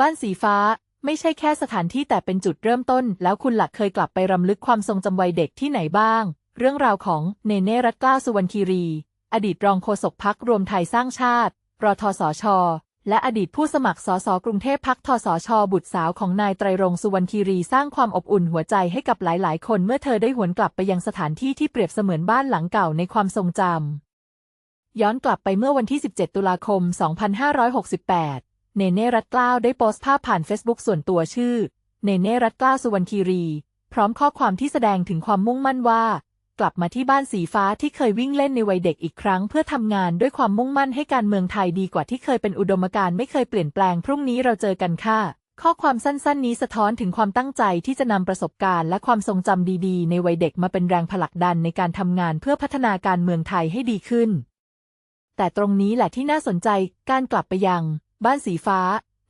บ้านสีฟ้า ไม่ใช่แค่สถานที่แต่เป็นจุดเริ่มต้น แล้วคุณหลักเคยกลับไปรำลึกความทรงจำวัยเด็กที่ไหนบ้าง เรื่องราวของเนเน่รัตกล้าสุวรรณคีรี อดีตรองโฆษกพักรวมไทยสร้างชาติ รทสช และอดีตผู้สมัครสสกรุงเทพพักทสช บุตรสาวของนายไตรรงสุวรรณคีรีสร้างความอบอุ่นหัวใจให้กับหลาย ๆ คนเมื่อเธอได้หวนกลับไปยังสถานที่ที่เปรียบเสมือนบ้านหลังเก่าในความทรงจำย้อนกลับไปเมื่อวันที่ 17 ตุลาคม 2568 เนเน่รัตกล้าวได้โพสต์ภาพผ่านเฟซบุ๊กส่วนตัวชื่อ เนเน่รัตกล้าสุวรรณคีรี พร้อมข้อความที่แสดงถึงความมุ่งมั่นว่า กลับมาที่บ้านสีฟ้าที่เคยวิ่งเล่นในวัยเด็กอีกครั้ง เพื่อทำงานด้วยความมุ่งมั่นให้การเมืองไทยดีกว่าที่เคยเป็นอุดมการณ์ไม่เคยเปลี่ยนแปลงพรุ่งนี้เราเจอกันค่ะข้อความสั้นๆ นี้สะท้อนถึงความตั้งใจที่จะนำประสบการณ์และความทรงจำดีๆ ในวัยเด็กมาเป็นแรงผลักดันในการทำงานเพื่อพัฒนาการเมืองไทยให้ดีขึ้น แต่ตรงนี้แหละที่น่าสนใจการกลับไปยัง บ้านสีฟ้า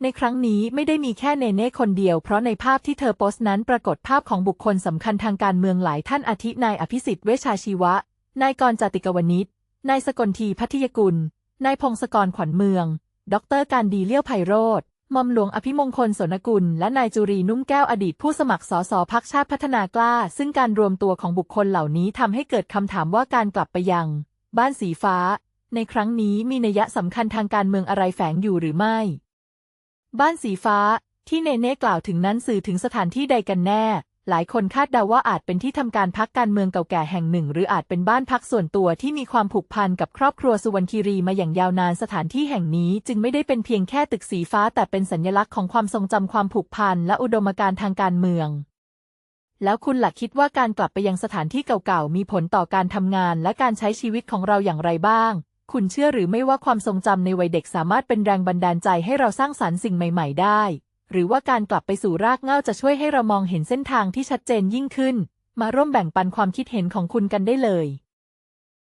ในครั้งนี้ไม่ได้มีแค่เนเน่คนเดียว เพราะในภาพที่เธอโพสต์นั้นปรากฏภาพของบุคคลสำคัญทางการเมืองหลายท่านอาทินายอภิสิทธิ์เวชาชีวะ นายกรจติกวณิชนายสกลทีพัทยกุล นายพงศกรขวัญเมือง ดรการดีเลี้ยวไพโรธมอมหลวงอภิมงคลสนกุล และนายจุรีนุ่มแก้วอดีตผู้สมัครสสพักชาติพัฒนากล้า ซึ่งการรวมตัวของบุคคลเหล่านี้ทำให้เกิดคำถามว่าการกลับไปยัง บ้านสีฟ้า ในครั้งนี้มีนัยสำคัญทางการเมืองอะไรแฝงอยู่หรือไม่ บ้านสีฟ้าที่เนเน่กล่าวถึงนั้นสื่อถึงสถานที่ใดกันแน่ หลายคนคาดเดาว่าอาจเป็นที่ทำการพักการเมืองเก่าแก่แห่งหนึ่ง หรืออาจเป็นบ้านพักส่วนตัวที่มีความผูกพันกับครอบครัวสุวรรณคีรีมาอย่างยาวนานสถานที่แห่งนี้ จึงไม่ได้เป็นเพียงแค่ตึกสีฟ้า แต่เป็นสัญลักษณ์ของความทรงจำความผูกพันและอุดมการณ์ทางการเมือง แล้วคุณหลักคิดว่าการกลับไปยังสถานที่เก่าๆมีผลต่อการทำงานและการใช้ชีวิตของเราอย่างไรบ้าง คุณเชื่อหรือไม่ว่าความทรงจำในวัยเด็กสามารถเป็นแรงบันดาลใจให้เราสร้างสรรค์สิ่งใหม่ ๆ ได้ หรือว่าการกลับไปสู่รากเหง้าจะช่วยให้เรามองเห็นเส้นทางที่ชัดเจนยิ่งขึ้น มาร่วมแบ่งปันความคิดเห็นของคุณกันได้เลย